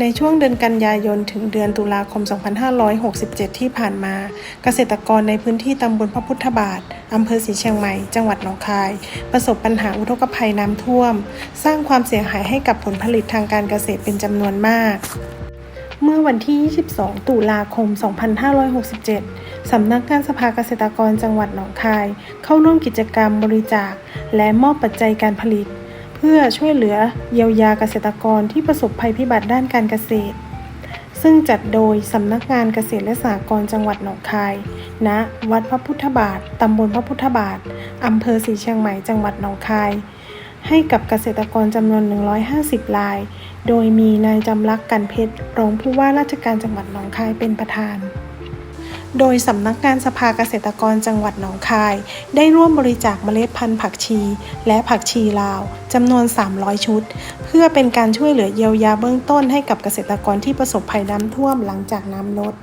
ในช่วงเดือนกันยายนถึงเดือนตุลาคม 2567 ที่ผ่านมา เกษตรกรในพื้นที่ตำบลพระพุทธบาทอำเภอศรีเชียงใหม่ จังหวัดหนองคาย ประสบปัญหาอุทกภัยน้ำท่วม สร้างความเสียหายให้กับผลผลิตทางการเกษตรเป็นจำนวนมาก เมื่อวันที่ 22 ตุลาคม 2567 สำนักงานสภาเกษตรกรจังหวัดหนองคาย เข้าร่วมกิจกรรมบริจาค และมอบปัจจัยการผลิต พื่อช่วยเหลือเยียวยาเกษตรกรที่ประสบภัยพิบัติด้านการเกษตร ซึ่งจัดโดยสำนักงานเกษตรและสหกรณ์จังหวัดหนองคายณวัดพระพุทธบาทตำบลพระพุทธบาทอำเภอศรีเชียงใหม่จังหวัดหนองคาย ให้กับเกษตรกรจำนวน 150ราย โดยมีนายจำลักษ์กันเพชรรองผู้ว่าราชการจังหวัดหนองคายเป็นประธาน โดยสำนักงานสภาเกษตรกรจังหวัดหนองคาย ได้ร่วมบริจาคเมล็ดพันธุ์ผักชี และผักชีลาวจำนวน 300 ชุด เพื่อเป็นการช่วยเหลือเยียวยาเบื้องต้นให้กับเกษตรกรที่ประสบภัยน้ำท่วมหลังจากน้ำลด